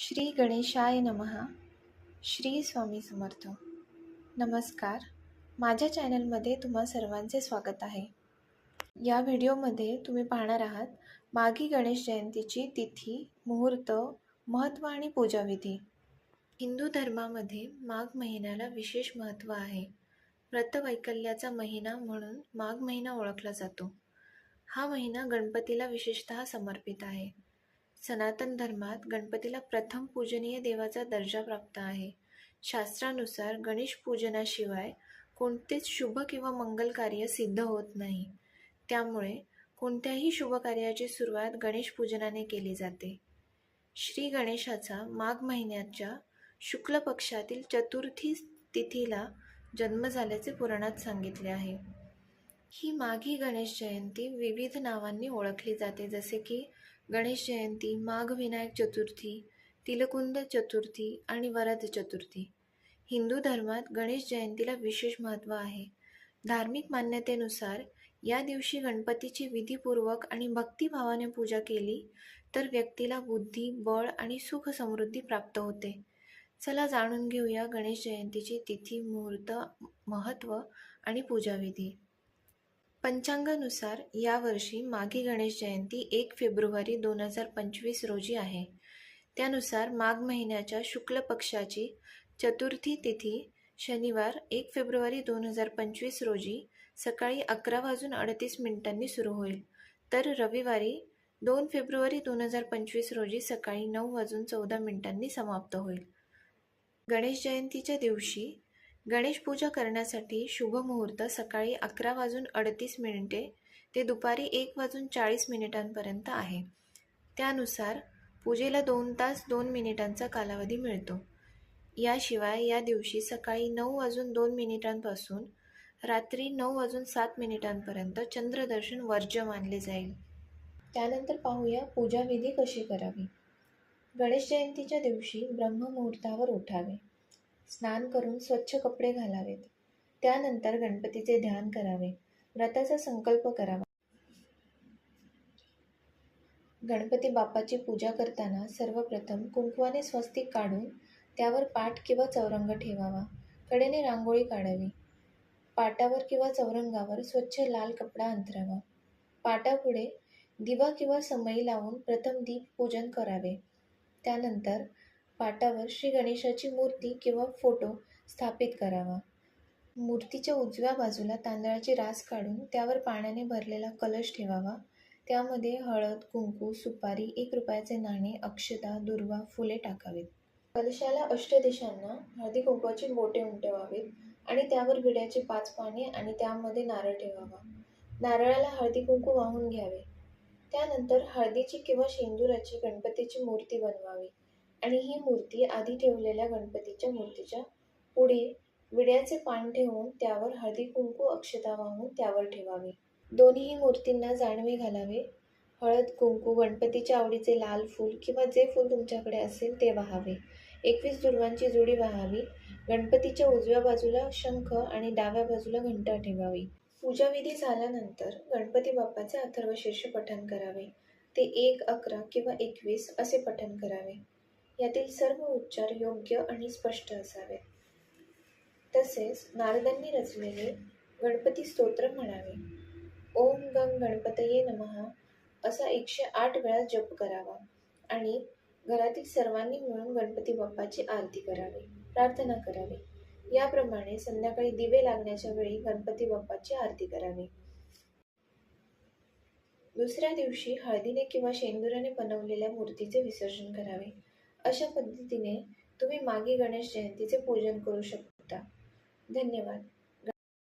श्री गणेशाय नमहा श्री स्वामी समर्थ. नमस्कार. माझ्या चॅनलमध्ये तुम्हा सर्वांचे स्वागत आहे. या व्हिडिओमध्ये तुम्ही पाहणार आहात माघी गणेश जयंतीची तिथी मुहूर्त महत्त्व आणि पूजाविधी. हिंदू धर्मामध्ये माघ महिन्याला विशेष महत्त्व आहे. व्रतवैकल्याचा महिना म्हणून माघ महिना ओळखला जातो. हा महिना गणपतीला विशेषतः समर्पित आहे. सनातन धर्मात गणपतीला प्रथम पूजनीय देवाचा दर्जा प्राप्त आहे. शास्त्रानुसार गणेश पूजनाशिवाय कोणतेच शुभ किंवा मंगल कार्य सिद्ध होत नाही. त्यामुळे कोणत्याही शुभ कार्याची सुरुवात गणेश पूजनाने केली जाते. श्री गणेशाचा माघ महिन्याच्या शुक्ल पक्षातील चतुर्थी तिथीला जन्म झाल्याचे पुराणात सांगितले आहे. ही माघी गणेश जयंती विविध नावांनी ओळखली जाते. जसे की गणेश जयंती माघ विनायक चतुर्थी तिलकुंद चतुर्थी आणि वरद चतुर्थी. हिंदू धर्मात गणेश जयंतीला विशेष महत्त्व आहे. धार्मिक मान्यतेनुसार या दिवशी गणपतीची विधीपूर्वक आणि भक्तिभावाने पूजा केली तर व्यक्तीला बुद्धी बळ आणि सुख समृद्धी प्राप्त होते. चला जाणून घेऊया गणेश जयंतीची तिथी मुहूर्त महत्त्व आणि पूजाविधी. पंचांगानुसार यावर्षी माघी गणेश जयंती एक फेब्रुवारी दोन हजार पंचवीस रोजी आहे. त्यानुसार माघ महिन्याच्या शुक्ल पक्षाची चतुर्थी तिथी शनिवार एक फेब्रुवारी दोन हजार पंचवीस रोजी सकाळी अकरा वाजून अडतीस मिनिटांनी सुरू होईल. तर रविवारी दोन फेब्रुवारी दोन हजार पंचवीस रोजी सकाळी नऊ वाजून चौदा मिनिटांनी समाप्त होईल. गणेश जयंतीच्या दिवशी गणेश पूजा करण्यासाठी शुभ मुहूर्त सकाळी अकरा वाजून अडतीस मिनिटे ते दुपारी एक वाजून चाळीस मिनिटांपर्यंत आहे. त्यानुसार पूजेला दोन तास दोन मिनिटांचा कालावधी मिळतो. याशिवाय या दिवशी सकाळी नऊ वाजून दोन मिनिटांपासून रात्री नऊ वाजून सात मिनिटांपर्यंत चंद्रदर्शन वर्ज्य मानले जाईल. त्यानंतर पाहूया पूजाविधी कशी करावी. गणेश जयंतीच्या दिवशी ब्रह्ममुहूर्तावर उठावे. स्नान करून स्वच्छ कपडे घालावेत. त्यानंतर गणपतीचे ध्यान करावे. व्रताचा संकल्प करावा. गणपती बाप्पाची पूजा करताना सर्वप्रथम कुंकवाने स्वस्तिक काढून त्यावर पाट किंवा चौरंग ठेवावा. कडेने रांगोळी काढावी. पाटावर किंवा चौरंगावर स्वच्छ लाल कपडा अंतरावा. पाटापुढे दिवा किंवा समई लावून प्रथम दीप पूजन करावे. त्यानंतर पाटावर श्री गणेशाची मूर्ती किंवा फोटो स्थापित करावा. मूर्तीच्या उजव्या बाजूला तांदळाची रास काढून त्यावर पाण्याने भरलेला कलश ठेवावा. त्यामध्ये हळद कुंकू सुपारी एक रुपयाचे नाणे अक्षता दुर्वा फुले टाकावीत. कलशाला अष्टदिशांना हळदी कुंकवाची बोटे उमटवावीत आणि त्यावर विड्याची पाच पाने आणि त्यामध्ये नारळ ठेवावा. नारळाला हळदी कुंकू वाहून घ्यावे. त्यानंतर हळदीची किंवा शेंदुराची गणपतीची मूर्ती बनवावी. आणि ही मूर्ती आधी ठेवलेल्या गणपतीच्या मूर्तीच्या पुढे विड्याचे पान ठेवून त्यावर हळदी कुंकू अक्षता वाहून त्यावर ठेवावे. दोन्ही मूर्तींना जाणवे घालावे. हळद कुंकू गणपतीच्या आवडीचे लाल फूल किंवा जे फूल तुमच्याकडे असेल ते वाहावे. एकवीस दुर्वांची जोडी वाहावी. गणपतीच्या उजव्या बाजूला शंख आणि डाव्या बाजूला घंटा ठेवावी. पूजाविधी झाल्यानंतर गणपती बाप्पाचे अथर्वशीर्ष पठण करावे. ते एक अकरा किंवा एकवीस असे पठण करावे. यातील सर्व उच्चार योग्य आणि स्पष्ट असावेत तसेच नारदांनी रचलेले गणपती स्तोत्र म्हणावे. ओम गंग गणपतये नमहा असा एकशे आठ वेळा जप करावा आणि घरातील सर्वांनी मिळून गणपती बाप्पाची आरती करावी प्रार्थना करावी. याप्रमाणे संध्याकाळी दिवे लागण्याच्या वेळी गणपती बाप्पाची आरती करावी. दुसऱ्या दिवशी हळदीने किंवा शेंदुराने बनवलेल्या मूर्तीचे विसर्जन करावे. अशा पद्धतीने तुम्ही मागे गणेश जयंतीचे पूजन करू शकता. धन्यवाद.